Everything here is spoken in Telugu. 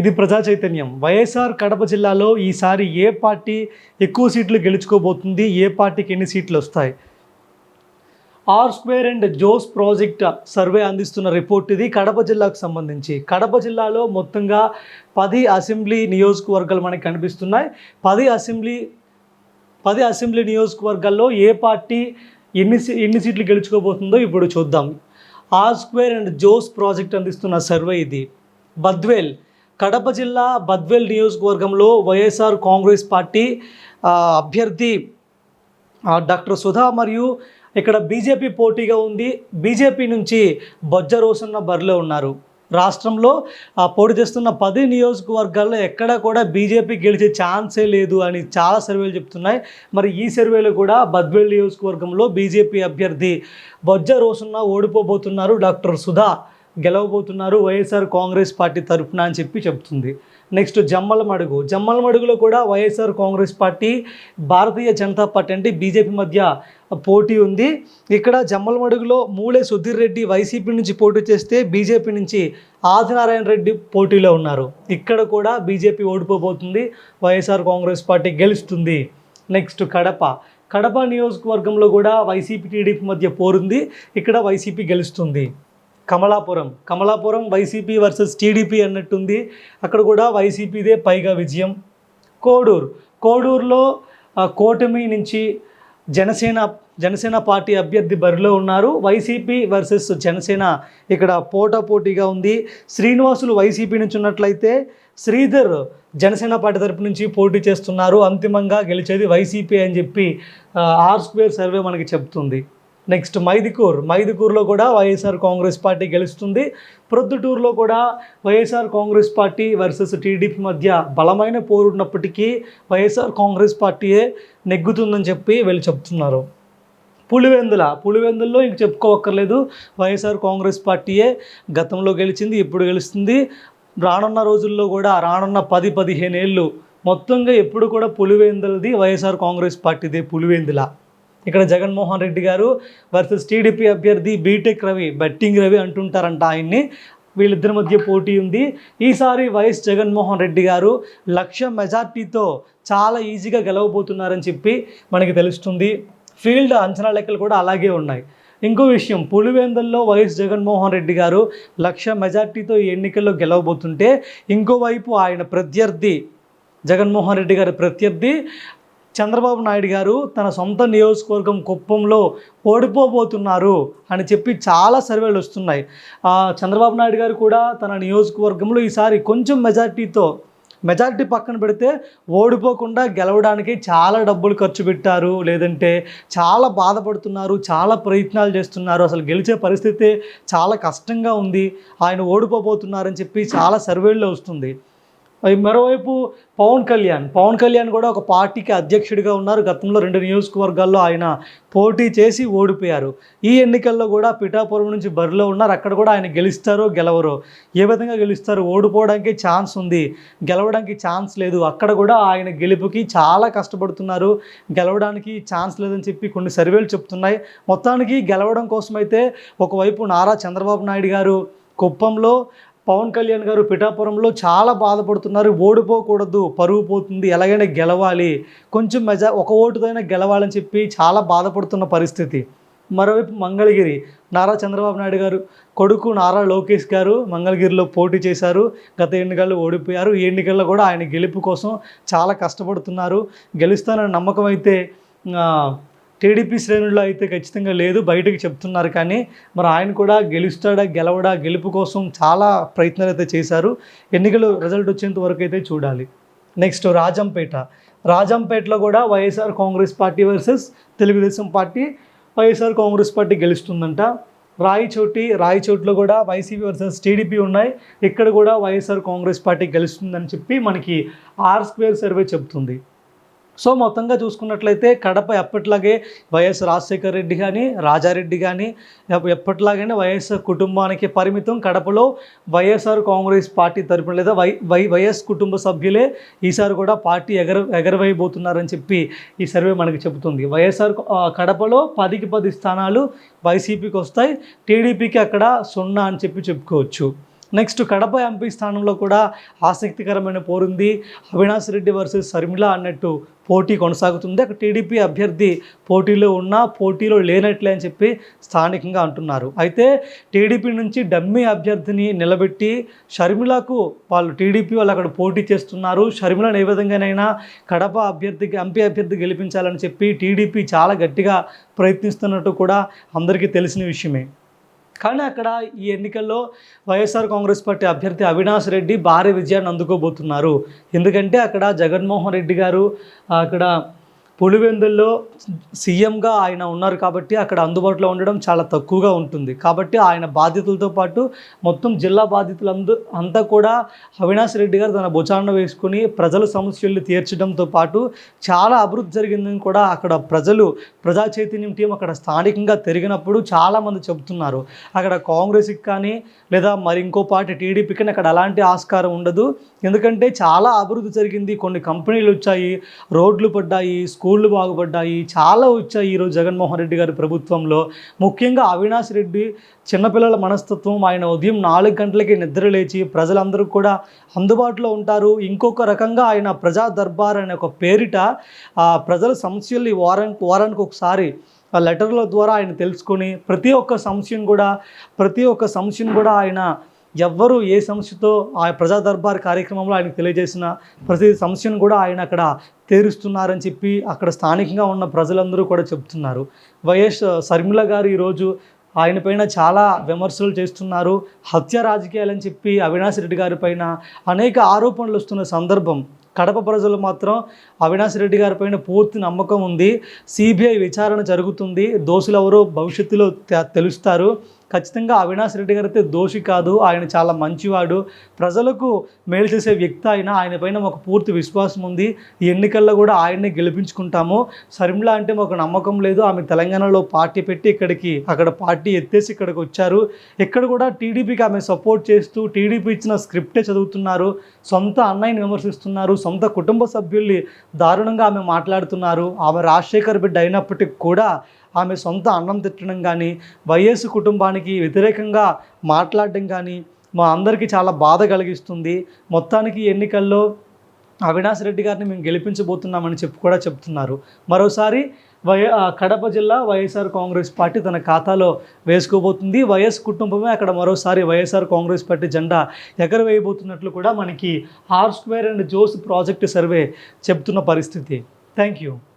ఇది ప్రజా చైతన్యం. వైఎస్ఆర్ కడప జిల్లాలో ఈసారి ఏ పార్టీ ఎక్కువ సీట్లు గెలుచుకోబోతుంది? ఏ పార్టీకి ఎన్ని సీట్లు వస్తాయి? R square and Jose project survey అందిస్తున్న రిపోర్ట్ ఇది. కడప జిల్లాకు సంబంధించి. కడప జిల్లాలో మొత్తంగా పది అసెంబ్లీ నియోజకవర్గాలు మనకి కనిపిస్తున్నాయి. పది అసెంబ్లీ పది అసెంబ్లీ నియోజకవర్గాల్లో ఏ పార్టీ ఎన్ని ఎన్ని సీట్లు గెలుచుకోబోతుందో ఇప్పుడు చూద్దాం. R square and Jose project అందిస్తున్న సర్వే ఇది. బద్వేల్ కడప జిల్లా బద్వేల్ నియోజకవర్గంలో వైఎస్ఆర్ కాంగ్రెస్ పార్టీ అభ్యర్థి డాక్టర్ సుధా మరియు ఇక్కడ బీజేపీ పోటీగా ఉంది. బీజేపీ నుంచి బొజ్జ రోసన్న బరిలో ఉన్నారు. రాష్ట్రంలో పోటీ చేస్తున్న పది నియోజకవర్గాల్లో ఎక్కడా కూడా బీజేపీ గెలిచే ఛాన్సే లేదు అని చాలా సర్వేలు చెప్తున్నాయి. మరి ఈ సర్వేలో కూడా బద్వేల్ నియోజకవర్గంలో బీజేపీ అభ్యర్థి బొజ్జ రోసన్న ఓడిపోబోతున్నారు డాక్టర్ సుధా. గెలవబోతున్నారు వైఎస్ఆర్ కాంగ్రెస్ పార్టీ తరఫున అని చెప్పి చెప్తుంది. నెక్స్ట్ జమ్మల మడుగు జమ్మల మడుగులో కూడా YSR Congress party Bharatiya Janata party అంటే బీజేపీ మధ్య పోటీ ఉంది. ఇక్కడ జమ్మల మడుగులో మూలే సుధీర్ రెడ్డి వైసీపీ నుంచి పోటీ చేస్తే బీజేపీ నుంచి ఆదినారాయణ రెడ్డి పోటీలో ఉన్నారు. ఇక్కడ కూడా బీజేపీ ఓడిపోబోతుంది వైఎస్ఆర్ కాంగ్రెస్ పార్టీ గెలుస్తుంది. నెక్స్ట్ కడప. కడప నియోజకవర్గంలో కూడా వైసీపీ టీడీపీ మధ్య పోరుంది ఇక్కడ వైసీపీ గెలుస్తుంది. Kamalapuram. Kamalapuram YCP versus TDP అన్నట్టుంది. అక్కడ కూడా వైసీపీదే పైగా విజయం. కోడూరు. కోడూరులో కూటమి నుంచి జనసేన జనసేన పార్టీ అభ్యర్థి బరిలో ఉన్నారు. వైసీపీ వర్సెస్ జనసేన ఇక్కడ పోటాపోటీగా ఉంది. శ్రీనివాసులు వైసీపీ నుంచి ఉన్నట్లయితే శ్రీధర్ జనసేన పార్టీ తరపు నుంచి పోటీ చేస్తున్నారు. అంతిమంగా గెలిచేది వైసీపీ అని చెప్పి ఆర్ స్క్వేర్ సర్వే మనకి చెప్తుంది. నెక్స్ట్ మైదికూర్. మైదికూర్లో కూడా వైఎస్ఆర్ కాంగ్రెస్ పార్టీ గెలుస్తుంది. ప్రొద్దుటూరులో కూడా YSR Congress party versus TDP మధ్య బలమైన పోరు ఉన్నప్పటికీ వైఎస్ఆర్ కాంగ్రెస్ పార్టీయే నెగ్గుతుందని చెప్పి వీళ్ళు చెప్తున్నారు. పులివెందుల పులివెందుల్లో ఇంక చెప్పుకోవక్కర్లేదు. వైఎస్ఆర్ కాంగ్రెస్ పార్టీయే గతంలో గెలిచింది ఇప్పుడు గెలుస్తుంది. రానున్న రోజుల్లో కూడా రానున్న పది పదిహేను ఏళ్ళు మొత్తంగా ఎప్పుడు కూడా పులివెందులది వైఎస్ఆర్ కాంగ్రెస్ పార్టీదే పులివెందుల. ఇక్కడ జగన్మోహన్ రెడ్డి గారు వర్సెస్ టీడీపీ అభ్యర్థి బీటెక్ రవి బెట్టింగ్ రవి అంటుంటారంట ఆయన్ని. వీళ్ళిద్దరి మధ్య పోటీ ఉంది. ఈసారి వైఎస్ జగన్మోహన్ రెడ్డి గారు లక్ష మెజార్టీతో చాలా ఈజీగా గెలవబోతున్నారని చెప్పి మనకి తెలుస్తుంది. ఫీల్డ్ అంచనా లెక్కలు కూడా అలాగే ఉన్నాయి. ఇంకో విషయం పులివెందుల్లో వైఎస్ జగన్మోహన్ రెడ్డి గారు లక్ష మెజార్టీతో ఈ ఎన్నికల్లో గెలవబోతుంటే ఇంకోవైపు ఆయన ప్రత్యర్థి జగన్మోహన్ రెడ్డి గారి ప్రత్యర్థి చంద్రబాబు నాయుడు గారు తన సొంత నియోజకవర్గం కుప్పంలో ఓడిపోబోతున్నారు అని చెప్పి చాలా సర్వేలు వస్తున్నాయి. చంద్రబాబు నాయుడు గారు కూడా తన నియోజకవర్గంలో ఈసారి కొంచెం మెజార్టీతో మెజారిటీ పక్కన పెడితే ఓడిపోకుండా గెలవడానికి చాలా డబ్బులు ఖర్చు పెట్టారు. లేదంటే చాలా బాధపడుతున్నారు చాలా ప్రయత్నాలు చేస్తున్నారు. అసలు గెలిచే పరిస్థితి చాలా కష్టంగా ఉంది. ఆయన ఓడిపోబోతున్నారని చెప్పి చాలా సర్వేల్లో వస్తుంది. మరోవైపు పవన్ కళ్యాణ్. పవన్ కళ్యాణ్ కూడా ఒక పార్టీకి అధ్యక్షుడిగా ఉన్నారు. గతంలో రెండు నియోజకవర్గాల్లో ఆయన పోటీ చేసి ఓడిపోయారు. ఈ ఎన్నికల్లో కూడా పిఠాపురం నుంచి బరిలో ఉన్నారు. అక్కడ కూడా ఆయన గెలుస్తారో గెలవరో ఏ విధంగా గెలుస్తారు ఓడిపోవడానికి ఛాన్స్ ఉంది. గెలవడానికి ఛాన్స్ లేదు. అక్కడ కూడా ఆయన గెలుపుకి చాలా కష్టపడుతున్నారు. గెలవడానికి ఛాన్స్ లేదని చెప్పి కొన్ని సర్వేలు చెప్తున్నాయి. మొత్తానికి గెలవడం కోసమైతే ఒకవైపు నారా చంద్రబాబు నాయుడు గారు కుప్పంలో పవన్ కళ్యాణ్ గారు పిఠాపురంలో చాలా బాధపడుతున్నారు. ఓడిపోకూడదు పరుగు పోతుంది ఎలాగైనా గెలవాలి కొంచెం మెజా ఒక ఓటుదైనా గెలవాలని చెప్పి చాలా బాధపడుతున్న పరిస్థితి. మరోవైపు మంగళగిరి నారా చంద్రబాబు నాయుడు గారు కొడుకు నారా లోకేష్ గారు మంగళగిరిలో పోటీ చేశారు. గత ఎన్నికల్లో ఓడిపోయారు. ఈ ఎన్నికల్లో కూడా ఆయన గెలుపు కోసం చాలా కష్టపడుతున్నారు. గెలుస్తానన్న నమ్మకం అయితే టీడీపీ శ్రేణుల్లో అయితే ఖచ్చితంగా లేదు. బయటకు చెప్తున్నారు కానీ మరి ఆయన కూడా గెలుస్తాడా గెలవడా గెలుపు కోసం చాలా ప్రయత్నాలు అయితే చేశారు. ఎన్నికలు రిజల్ట్ వచ్చేంత వరకు అయితే చూడాలి. నెక్స్ట్ రాజంపేట. రాజంపేటలో కూడా YSR Congress party versus Telugu Desam party YSR Congress party గెలుస్తుందంట. Rayachoti రాయచోట్లో కూడా వైసీపీ వర్సెస్ టీడీపీ ఉన్నాయి. ఇక్కడ కూడా వైఎస్ఆర్ కాంగ్రెస్ పార్టీ గెలుస్తుందని చెప్పి మనకి ఆర్ స్క్వేర్ సర్వే చెప్తుంది. సో మొత్తంగా చూసుకున్నట్లయితే కడప ఎప్పట్లాగే వైఎస్ రాజశేఖర రెడ్డి కానీ రాజారెడ్డి కానీ ఎప్ప- ఎప్పట్లాగానే వైఎస్ కుటుంబానికి పరిమితం కడపలో వైఎస్ఆర్ కాంగ్రెస్ పార్టీ తరపున లేదా వై వై వైఎస్ కుటుంబ సభ్యులే ఈసారి కూడా పార్టీ ఎగర ఎగరవేయబోతున్నారని చెప్పి ఈ సర్వే మనకి చెబుతుంది. వైఎస్ఆర్ కడపలో పదికి పది స్థానాలు వైసీపీకి వస్తాయి. టీడీపీకి అక్కడ సున్నా అని చెప్పి చెప్పుకోవచ్చు. నెక్స్ట్ కడప ఎంపీ స్థానంలో కూడా ఆసక్తికరమైన పోరుంది అవినాష్ రెడ్డి వర్సెస్ శర్మిల అన్నట్టు పోటీ కొనసాగుతుంది. అక్కడ టీడీపీ అభ్యర్థి పోటీలో ఉన్నా పోటీలో లేనట్లే అని చెప్పి స్థానికంగా అంటున్నారు. అయితే టీడీపీ నుంచి డమ్మీ అభ్యర్థిని నిలబెట్టి షర్మిలకు వాళ్ళు టీడీపీ వాళ్ళు అక్కడ పోటీ చేస్తున్నారు. షర్మిలను ఏ విధంగానైనా కడప అభ్యర్థికి ఎంపీ అభ్యర్థి గెలిపించాలని చెప్పి టీడీపీ చాలా గట్టిగా ప్రయత్నిస్తున్నట్టు కూడా అందరికీ తెలిసిన విషయమే. కానీ అక్కడ ఈ ఎన్నికల్లో వైఎస్ఆర్ కాంగ్రెస్ పార్టీ అభ్యర్థి అవినాష్ రెడ్డి భారీ విజయాన్ని అందుకోబోతున్నారు. ఎందుకంటే అక్కడ జగన్మోహన్ రెడ్డి గారు అక్కడ పులివెందుల్లో సీఎంగా ఆయన ఉన్నారు కాబట్టి అక్కడ అందుబాటులో ఉండడం చాలా తక్కువగా ఉంటుంది. కాబట్టి ఆయన బాధ్యతలతో పాటు మొత్తం జిల్లా బాధ్యతలందు అంతా కూడా అవినాష్ రెడ్డి గారు తన భుజాన వేసుకుని ప్రజల సమస్యలు తీర్చడంతో పాటు చాలా అభివృద్ధి జరిగిందని కూడా అక్కడ ప్రజలు ప్రజా చైతన్యం టీం అక్కడ స్థానికంగా తిరిగినప్పుడు చాలామంది చెబుతున్నారు. అక్కడ కాంగ్రెస్కి కానీ లేదా మరి ఇంకో పార్టీ కానీ అక్కడ అలాంటి ఆస్కారం ఉండదు. ఎందుకంటే చాలా అభివృద్ధి జరిగింది. కొన్ని కంపెనీలు వచ్చాయి. రోడ్లు పడ్డాయి. స్కూళ్ళు బాగుపడ్డాయి. చాలా వచ్చాయి ఈరోజు జగన్మోహన్ రెడ్డి గారి ప్రభుత్వంలో. ముఖ్యంగా అవినాష్ రెడ్డి చిన్నపిల్లల మనస్తత్వం ఆయన ఉదయం నాలుగు గంటలకి నిద్ర లేచి ప్రజలందరూ కూడా అందుబాటులో ఉంటారు. ఇంకొక రకంగా ఆయన ప్రజా దర్బార్ అనే ఒక పేరిట ప్రజల సమస్యల్ని వారానికి వారానికి ఒకసారి ఆ లెటర్ల ద్వారా ఆయన తెలుసుకొని ప్రతి ఒక్క సమస్యను కూడా ప్రతి ఒక్క సమస్యను కూడా ఆయన ఎవ్వరు ఏ సమస్యతో ఆ ప్రజా దర్బార్ కార్యక్రమంలో ఆయనకు తెలియజేసిన ప్రతి సమస్యను కూడా ఆయన అక్కడ తీరుస్తున్నారని చెప్పి అక్కడ స్థానికంగా ఉన్న ప్రజలందరూ కూడా చెప్తున్నారు. వైఎస్ శర్మిల గారు ఈరోజు ఆయన పైన చాలా విమర్శలు చేస్తున్నారు. హత్య రాజకీయాలని చెప్పి అవినాష్ రెడ్డి గారి పైన అనేక ఆరోపణలు వస్తున్న సందర్భం కడప ప్రజలు మాత్రం అవినాష్ రెడ్డి గారి పైన పూర్తి నమ్మకం ఉంది. సిబిఐ విచారణ జరుగుతుంది. దోషులు ఎవరో భవిష్యత్తులో తెలుస్తారు. ఖచ్చితంగా అవినాష్ రెడ్డి గారు అయితే దోషి కాదు. ఆయన చాలా మంచివాడు. ప్రజలకు మేలు చేసే వ్యక్తి ఆయన ఆయన పైన ఒక పూర్తి విశ్వాసం ఉంది. ఈ ఎన్నికల్లో కూడా ఆయన్నే గెలిపించుకుంటాము. శర్మిల అంటే మాకు నమ్మకం లేదు. ఆమె తెలంగాణలో పార్టీ పెట్టి ఇక్కడికి అక్కడ పార్టీ ఎత్తేసి ఇక్కడికి వచ్చారు. ఇక్కడ కూడా టీడీపీకి ఆమె సపోర్ట్ చేస్తూ టీడీపీ ఇచ్చిన స్క్రిప్టే చదువుతున్నారు. సొంత అన్నయ్యని విమర్శిస్తున్నారు. సొంత కుటుంబ సభ్యుల్ని దారుణంగా ఆమె మాట్లాడుతున్నారు. ఆమె రాజశేఖర్ బిడ్డ అయినప్పటికీ కూడా ఆమె సొంత అన్నం తిట్టడం కానీ వైఎస్ కుటుంబానికి వ్యతిరేకంగా మాట్లాడడం కానీ మా అందరికీ చాలా బాధ కలిగిస్తుంది. మొత్తానికి ఎన్నికల్లో అవినాష్ రెడ్డి గారిని మేము గెలిపించబోతున్నామని చెప్పి కూడా చెప్తున్నారు. మరోసారి వై కడప జిల్లా వైఎస్ఆర్ కాంగ్రెస్ పార్టీ తన ఖాతాలో వేసుకోబోతుంది. వైఎస్ కుటుంబమే అక్కడ మరోసారి వైఎస్ఆర్ కాంగ్రెస్ పార్టీ జెండా ఎగరవేయబోతున్నట్లు కూడా మనకి R square and Jose project survey చెప్తున్న పరిస్థితి. Thank you.